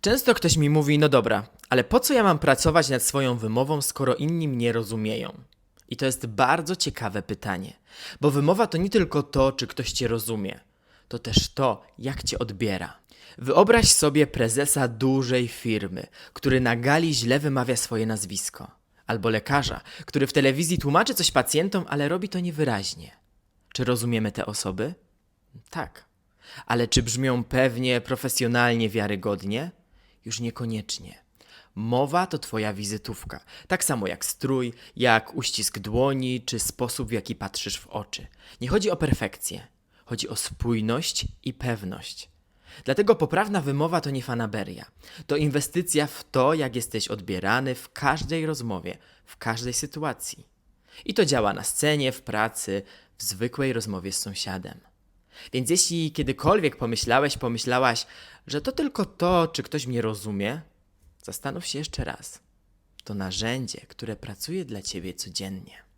Często ktoś mi mówi, no dobra, ale po co ja mam pracować nad swoją wymową, skoro inni mnie rozumieją? I to jest bardzo ciekawe pytanie, bo wymowa to nie tylko to, czy ktoś cię rozumie, to też to, jak cię odbiera. Wyobraź sobie prezesa dużej firmy, który na gali źle wymawia swoje nazwisko, albo lekarza, który w telewizji tłumaczy coś pacjentom, ale robi to niewyraźnie. Czy rozumiemy te osoby? Tak. Ale czy brzmią pewnie, profesjonalnie, wiarygodnie? Już niekoniecznie. Mowa to twoja wizytówka, tak samo jak strój, jak uścisk dłoni, czy sposób, w jaki patrzysz w oczy. Nie chodzi o perfekcję, chodzi o spójność i pewność. Dlatego poprawna wymowa to nie fanaberia. To inwestycja w to, jak jesteś odbierany w każdej rozmowie, w każdej sytuacji. I to działa na scenie, w pracy, w zwykłej rozmowie z sąsiadem. Więc jeśli kiedykolwiek pomyślałeś, pomyślałaś, że to tylko to, czy ktoś mnie rozumie, zastanów się jeszcze raz. To narzędzie, które pracuje dla ciebie codziennie.